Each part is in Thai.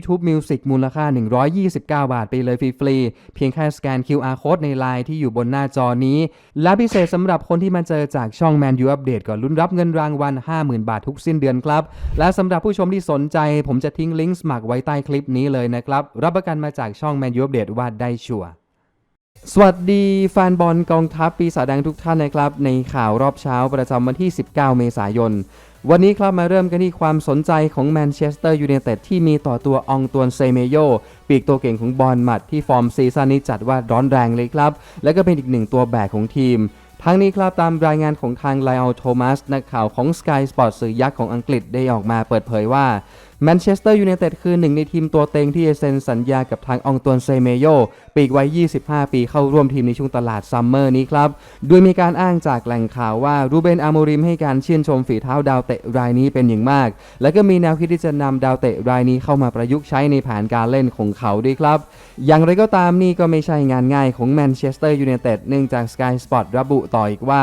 YouTube Music มูลค่า 129 บาทไปเลยฟรีๆ เพียงแค่สแกน QR Code ในไลน์ที่อยู่บนหน้าจอนี้ และพิเศษสำหรับคนที่มาเจอจากช่อง Man U Update ก่อนลุ้นรับเงินรางวัล 50,000 บาททุกสิ้นเดือนครับ และสำหรับผู้ชมที่สนใจ ผมจะทิ้งลิงก์สมัครไว้ใต้คลิปนี้เลยนะครับ รับประกันมาจากช่อง Man U Update ว่าได้ชัวร์สวัสดีแฟนบอลกองทัพปีศาจแดงทุกท่านนะครับ ในข่าวรอบเช้าประจำวันที่ 19 เมษายน วันนี้ครับมาเริ่มกันที่ความสนใจของแมนเชสเตอร์ยูไนเต็ดที่มีต่อตัวอองตวนเซเมโยปีกตัวเก่งของบอลมัดที่ฟอร์มซีซั่นนี้จัดว่าร้อนแรงเลยครับ และก็เป็นอีกหนึ่งตัวแบกของทีมทั้งนี้ครับตามรายงานของทางไลออลโทมัสนักข่าวของ Sky Sports สื่อยักษ์ของอังกฤษได้ออกมาเปิดเผยว่า แมนเชสเตอร์ยูไนเต็ดคือหนึ่งในทีมตัวเต็งที่เซ็นสัญญากับทางองตวนเซเมโยปีกวัย 25 ปีเข้าร่วมทีมในช่วงตลาดซัมเมอร์นี้ครับ โดยมีการอ้างจากแหล่งข่าวว่ารูเบนอาโมริมให้การชื่นชมฝีเท้าดาวเตะรายนี้เป็นอย่างมาก และก็มีแนวคิดที่จะนำดาวเตะรายนี้เข้ามาประยุกต์ใช้ในแผนการเล่นของเขาด้วยครับ อย่างไรก็ตามนี่ก็ไม่ใช่งานง่ายของแมนเชสเตอร์ยูไนเต็ดเนื่องจาก Sky Sport ระบุต่ออีกว่า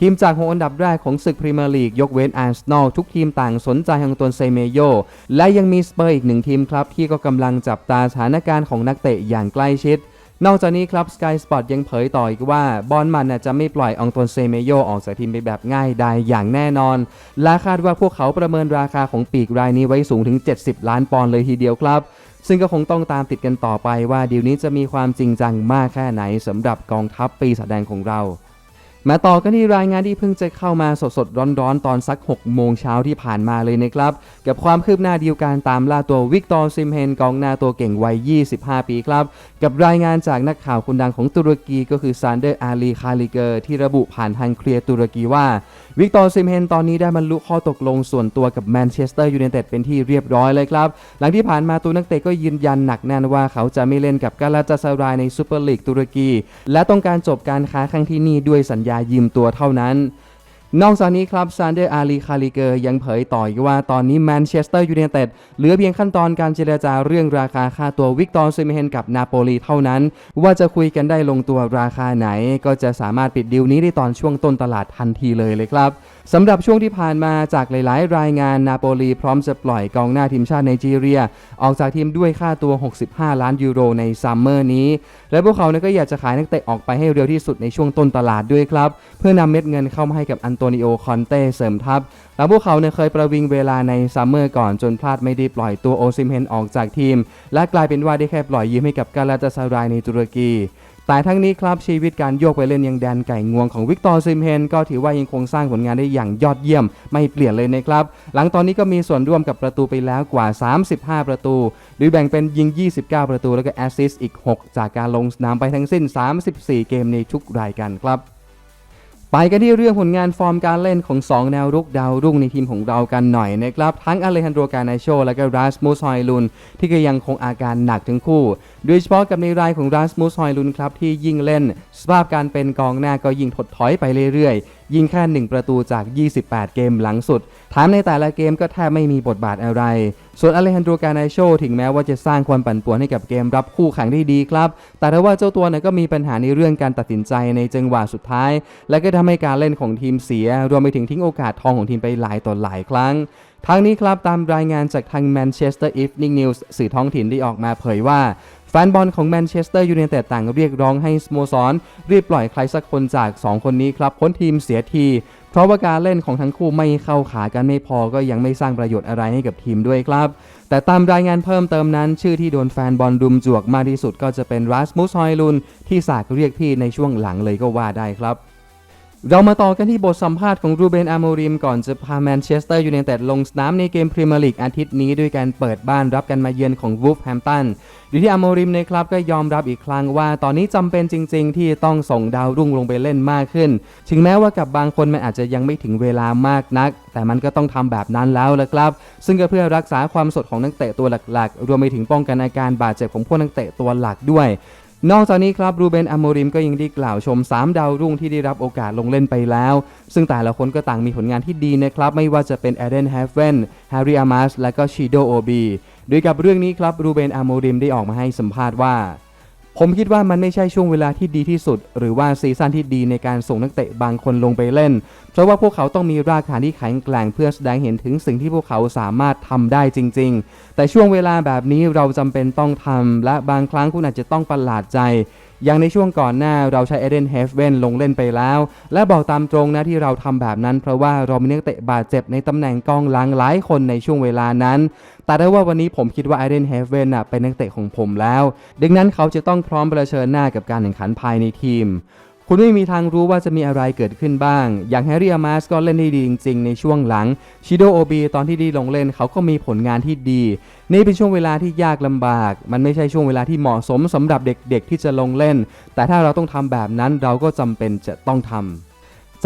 ทีมจากหกอันดับแรกของศึกพรีเมียร์ลีกยกเว้นอาร์เซนอลทุกทีมต่างสนใจทางตัวเซเมโย และยังมีสเปอร์อีกหนึ่งทีมครับ ที่ก็กำลังจับตาสถานการณ์ของนักเตะอย่างใกล้ชิดนอกจากนี้ครับ Sky Sport ยังเผยต่ออีกว่า บอลมันจะไม่ปล่อยองตวนเซเมโยออกจากทีมไปแบบง่ายดายอย่างแน่นอน และคาดว่าพวกเขาประเมินราคาของปีกรายนี้ไว้สูงถึง 70 ล้านปอนด์เลยทีเดียวครับ ซึ่งก็คงต้องตามติดกันต่อไปว่าดีลนี้จะมีความจริงจังมากแค่ไหนสำหรับกองทัพปีศาจแดงของเรา มาต่อกันที่รายงานที่เพิ่งจะเข้ามาสดๆ ร้อนๆ ตอนสัก 6 โมงเช้าที่ผ่านมาเลยนะครับ กับความคืบหน้าเดีลการตามล่าตัววิกตอร์ซิมเฮนกองหน้าตัวเก่งวัย 25 ปีครับ กับรายงานจากนักข่าวคนดังของตุรกีก็คือซานเดอร์อาลีคาลิเกอร์ที่ระบุผ่านทางเคลียร์ตุรกีว่าวิกตอร์ซิมเฮนตอนนี้ได้บรรลุข้อตกลงส่วนตัวกับแมนเชสเตอร์ยูไนเต็ดเป็นที่เรียบร้อยเลยครับ หลังที่ผ่านมาตัวนักเตะก็ยืนยันหนักแน่นว่าเขาจะไม่เล่นกับกาลาตาซารายในซูเปอร์ลีกตุรกี และต้องการจบการค้าครั้งที่นี่ด้วยสัญญายืมตัวเท่านั้น นอกจากนี้ครับซานเดอร์อาลีคาลิเกอร์ยังเผยต่ออีกว่าตอนนี้แมนเชสเตอร์ยูไนเต็ดเหลือเพียงขั้นตอนการเจรจาเรื่องราคาค่าตัววิกตอร์ซิมเฮนกับนาโปลีเท่านั้น ว่าจะคุยกันได้ลงตัวราคาไหน ก็จะสามารถปิดดีลนี้ได้ตอนช่วงต้นตลาดทันทีเลยเลยครับสำหรับช่วงที่ผ่านมาจากหลาย ๆ รายงานนาโปลีพร้อมจะปล่อยกองหน้าทีมชาติไนจีเรีย ออกจากทีมด้วยค่าตัว 65 ล้านยูโรในซัมเมอร์นี้ และพวกเขาเนี่ยก็อยากจะขายนักเตะออกไปให้เร็วที่สุดในช่วงต้นตลาดด้วยครับ เพื่อนำเม็ดเงินเข้ามาให้กับอันโตนิโอคอนเต้เสริมทัพ และพวกเขาเนี่ยเคยประวิงเวลาในซัมเมอร์ก่อนจนพลาดไม่ได้ปล่อยตัวโอซิมเฮนออกจากทีม และกลายเป็นว่าได้แค่ปล่อยยืมให้กับกาลาตาซารายในตุรกีแต่ทั้งนี้ครับชีวิตการโยกไปเล่นยังแดนไก่งวงของวิกตอร์ซิมเฮนก็ถือว่ายังคงสร้างผลงานได้อย่างยอดเยี่ยมไม่เปลี่ยนเลยนะครับ หลังตอนนี้ก็มีส่วนร่วมกับประตูไปแล้วกว่า 35 ประตูโดยแบ่งเป็นยิง 29 ประตูแล้วก็แอสซิสต์อีก 6 จากการลงสนามไปทั้งสิ้น 34 เกมในทุกรายการครับ ไปกันที่เรื่องผลงานฟอร์มการเล่นของ 2 แนวรุกดาวรุ่งในทีมของเรากันหน่อยนะครับ ทั้งอเลฮันโดรกานาโช และก็ราสมุสฮอยลุน ที่ก็ยังคงอาการหนักทั้งคู่ โดยเฉพาะกับในรายของราสมุสฮอยลุนครับ ที่ยิ่งเล่น สภาพการเป็นกองหน้าก็ยิ่งถดถอยไปเรื่อยๆ ยิงแค่ 1 ประตูจาก 28 เกมหลังสุด ถามในแต่ละเกมก็แทบไม่มีบทบาทอะไร ส่วนอเลฮันโดรกานาโชถึงแม้ว่าจะสร้างความปั่นป่วนให้กับเกมรับคู่แข่งได้ดีครับ แต่ถ้าว่าเจ้าตัวเนี่ยก็มีปัญหาในเรื่องการตัดสินใจในจังหวะสุดท้าย และก็ทำให้การเล่นของทีมเสีย รวมไปถึงทิ้งโอกาสทองของทีมไปหลายต่อหลายครั้งทางนี้ครับตามรายงานจากทาง Manchester Evening News สื่อท้องถิ่นได้ออกมาเผยว่า แฟนบอลของแมนเชสเตอร์ยูไนเต็ดต่างเรียกร้องให้สโมสรรีบปล่อยใครสักคนจาก 2 คนนี้ครับพ้นทีมเสียที เพราะว่าการเล่นของทั้งคู่ไม่เข้าขากันไม่พอก็ยังไม่สร้างประโยชน์อะไรให้กับทีมด้วยครับ แต่ตามรายงานเพิ่มเติมนั้น ชื่อที่โดนแฟนบอลรุมจวกมากที่สุดก็จะเป็นรัสมุสฮอยลุนที่สากเรียกพี่ในช่วงหลังเลยก็ว่าได้ครับ เรามาต่อกันที่บทสัมภาษณ์ของรูเบนอาโมริมก่อนจะพาแมนเชสเตอร์ยูไนเต็ดลงสนามในเกมพรีเมียร์ลีกอาทิตย์นี้ด้วยการเปิดบ้านรับกันมาเยือนของวูฟแฮมตันโดยที่อาโมริมในครับก็ยอมรับอีกครั้งว่าตอนนี้จำเป็นจริง ๆ ที่ต้องส่งดาวรุ่งลงไปเล่นมากขึ้น ถึงแม้ว่ากับบางคนมันอาจจะยังไม่ถึงเวลามากนัก แต่มันก็ต้องทำแบบนั้นแล้วละครับ ซึ่งก็เพื่อรักษาความสดของนักเตะตัวหลักๆ รวมไปถึงป้องกันอาการบาดเจ็บของพวกนักเตะตัวหลักด้วย นอกจากนี้ครับรูเบนอโมริมก็ยังได้กล่าวชม 3 ดาวรุ่งที่ได้รับโอกาสลงเล่นไปแล้ว ซึ่งแต่ละคนก็ต่างมีผลงานที่ดีนะครับ ไม่ว่าจะเป็นเอเดนแฮฟเวนแฮร์รี่อามาสและก็ชิโดโอบีโดยกับเรื่องนี้ครับรูเบนอโมริมได้ออกมาให้สัมภาษณ์ว่า ผมคิดว่ามันไม่ใช่ช่วงเวลาที่ดีที่สุด หรือว่าซีซั่นที่ดีในการส่งนักเตะบางคนลงไปเล่น เพราะว่าพวกเขาต้องมีรากฐานที่แข็งแกร่งเพื่อแสดงเห็นถึงสิ่งที่พวกเขาสามารถทำได้จริง ๆ แต่ช่วงเวลาแบบนี้เราจำเป็นต้องทำและบางครั้งคุณอาจจะต้องประหลาดใจ อย่างในช่วงก่อนหน้าเราใช้เอเดนเฮฟเวนลงเล่นไปแล้ว และบอกตามตรงนะที่เราทำแบบนั้น เพราะว่าเรามีนักเตะบาดเจ็บในตำแหน่งกองหลังหลายคนในช่วงเวลานั้น แต่ได้ว่าวันนี้ผมคิดว่าเอเดนเฮฟเวนเป็นนักเตะของผมแล้ว ดังนั้นเขาจะต้องพร้อมเผชิญหน้ากับการแข่งขันภายในทีม คุณไม่มีทางรู้ว่าจะมีอะไรเกิดขึ้นบ้าง อย่างแฮร์รี่อามาสก็เล่นได้ดีจริง ๆ ในช่วงหลัง ชิโดโอบีตอนที่ดีลงเล่นเขาก็มีผลงานที่ดี นี่เป็นช่วงเวลาที่ยากลำบาก มันไม่ใช่ช่วงเวลาที่เหมาะสมสำหรับเด็กๆ ที่จะลงเล่น แต่ถ้าเราต้องทำแบบนั้นเราก็จำเป็นจะต้องทำ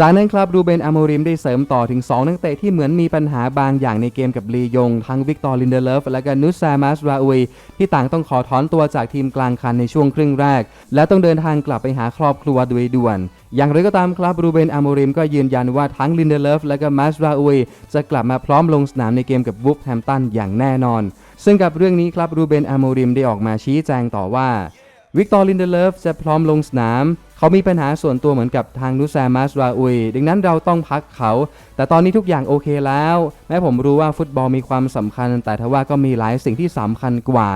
จากนั้นครับรูเบนอโมริมได้เสริมต่อถึง 2 นักเตะที่เหมือนมีปัญหาบางอย่างในเกมกับลียง ทั้งวิกตอร์ลินเดเลฟและก็นุสซามัสราอุยที่ต่างต้องขอถอนตัวจากทีมกลางคันในช่วงครึ่งแรก และต้องเดินทางกลับไปหาครอบครัวโดยด่วน อย่างไรก็ตามครับรูเบนอโมริมก็ยืนยันว่าทั้งลินเดเลฟและก็มัสราอุยจะกลับมาพร้อมลงสนามในเกมกับวูฟแฮมตันอย่างแน่นอน ซึ่งกับเรื่องนี้ครับรูเบนอโมริมได้ออกมาชี้แจงต่อว่าวิกตอร์ลินเดเลฟจะพร้อมลงสนาม เขามีปัญหาส่วนตัวเหมือนกับทางนุซามัสราอุย ดังนั้นเราต้องพักเขา แต่ตอนนี้ทุกอย่างโอเคแล้ว แม้ผมรู้ว่าฟุตบอลมีความสำคัญ แต่ทว่าก็มีหลายสิ่งที่สำคัญกว่า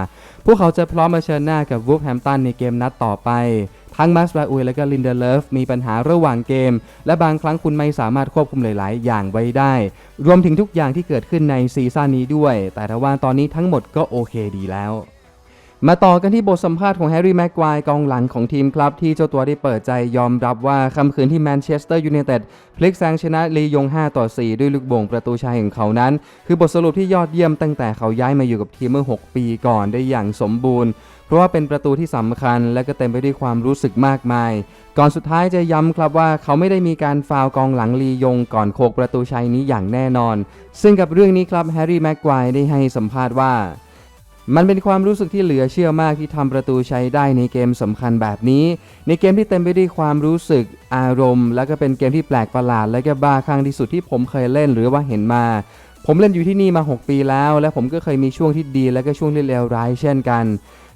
พวกเขาจะพร้อมมาเชิญหน้ากับวูฟแฮมตันในเกมนัดต่อไปทั้งมัสราอุยและก็ลินเดเลฟมีปัญหาระหว่างเกม และบางครั้งคุณไม่สามารถควบคุมหลาย ๆ อย่างไว้ได้ รวมถึงทุกอย่างที่เกิดขึ้นในซีซั่นนี้ด้วย แต่ทว่าตอนนี้ทั้งหมดก็โอเคดีแล้ว มาต่อกันที่บทสัมภาษณ์ของแฮร์รี่แม็กควายกองหลังของทีมครับ ที่เจ้าตัวได้เปิดใจยอมรับว่าค่ำคืนที่แมนเชสเตอร์ยูไนเต็ดพลิกแซงชนะลียง 5 ต่อ 4 ด้วยลูกบ่งประตูชัยของเขานั้น คือบทสรุปที่ยอดเยี่ยมตั้งแต่เขาย้ายมาอยู่กับทีมเมื่อ 6 ปีก่อนได้อย่างสมบูรณ์ เพราะว่าเป็นประตูที่สำคัญและก็เต็มไปด้วยความรู้สึกมากมาย ก่อนสุดท้ายจะย้ำครับว่าเขาไม่ได้มีการฟาวกองหลังลียง ก่อนโคกประตูชัยนี้อย่างแน่นอน ซึ่งกับเรื่องนี้ครับแฮร์รี่แม็กควายได้ให้สัมภาษณ์ว่า มันเป็นความรู้สึกที่เหลือเชื่อมากที่ทำประตูใช้ได้ในเกมสำคัญแบบนี้ ในเกมที่เต็มไปด้วยความรู้สึกอารมณ์ และก็เป็นเกมที่แปลกประหลาด และก็บ้าคลั่งที่สุดที่ผมเคยเล่นหรือว่าเห็นมา ผมเล่นอยู่ที่นี่มา 6 ปีแล้ว และผมก็เคยมีช่วงที่ดี และก็ช่วงที่เลวร้ายเช่นกัน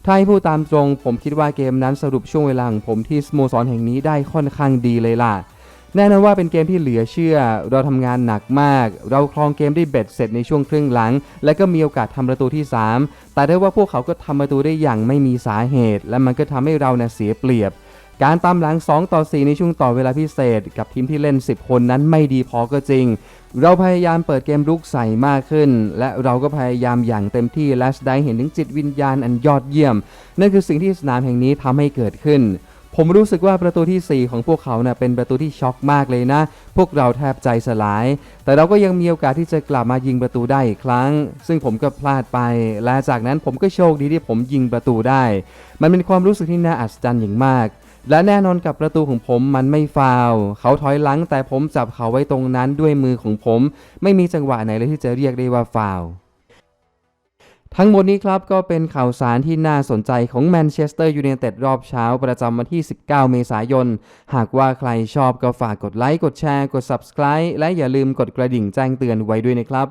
ถ้าให้พูดตามตรง ผมคิดว่าเกมนั้นสรุปช่วงเวลาของผมที่สโมสรแห่งนี้ได้ค่อนข้างดีเลยล่ะ แน่นอนว่าเป็นเกมที่เหลือเชื่อ เราทำงานหนักมาก เราครองเกมได้เบ็ดเสร็จในช่วงครึ่งหลัง และก็มีโอกาสทำประตูที่ 3 แต่ได้ว่าพวกเขาก็ทำประตูได้อย่างไม่มีสาเหตุ และมันก็ทำให้เราเนี่ยเสียเปรียบ การตามหลัง 2 ต่อ 4 ในช่วงต่อเวลาพิเศษ กับทีมที่เล่น 10 คนนั้นไม่ดีพอก็จริง เราพยายามเปิดเกมลุกใส่มากขึ้น และเราก็พยายามอย่างเต็มที่และได้เห็นถึงจิตวิญญาณอันยอดเยี่ยม นั่นคือสิ่งที่สนามแห่งนี้ทำให้เกิดขึ้น ผมรู้สึกว่าประตูที่ 4 ของพวกเขาเนะ่ะเป็นประตูที่ช็อกมากเลยนะ พวกเราแทบใจสลาย แต่เราก็ยังมีโอกาสที่จะกลับมายิงประตูได้อีกครั้ง ซึ่งผมก็พลาดไป และจากนั้นผมก็โชคดีที่ผมยิงประตูได้ มันเป็นความรู้สึกที่น่าอัศจรรย์อย่างมาก และแน่นอนกับประตูของผมมันไม่ฟาวเขาถอยหลังแต่ผมจับเขาไว้ตรงนั้นด้วยมือของผม ไม่มีจังหวะไหนเลยที่จะเรียกได้ว่าฟาว ทั้งหมดนี้ครับก็เป็นข่าวสารที่น่าสนใจของแมนเชสเตอร์ยูไนเต็ดรอบเช้าประจำวันที่ 19 เมษายน หากว่าใครชอบก็ฝากกดไลค์ กดแชร์ กด Subscribe และอย่าลืมกดกระดิ่งแจ้งเตือนไว้ด้วยนะครับ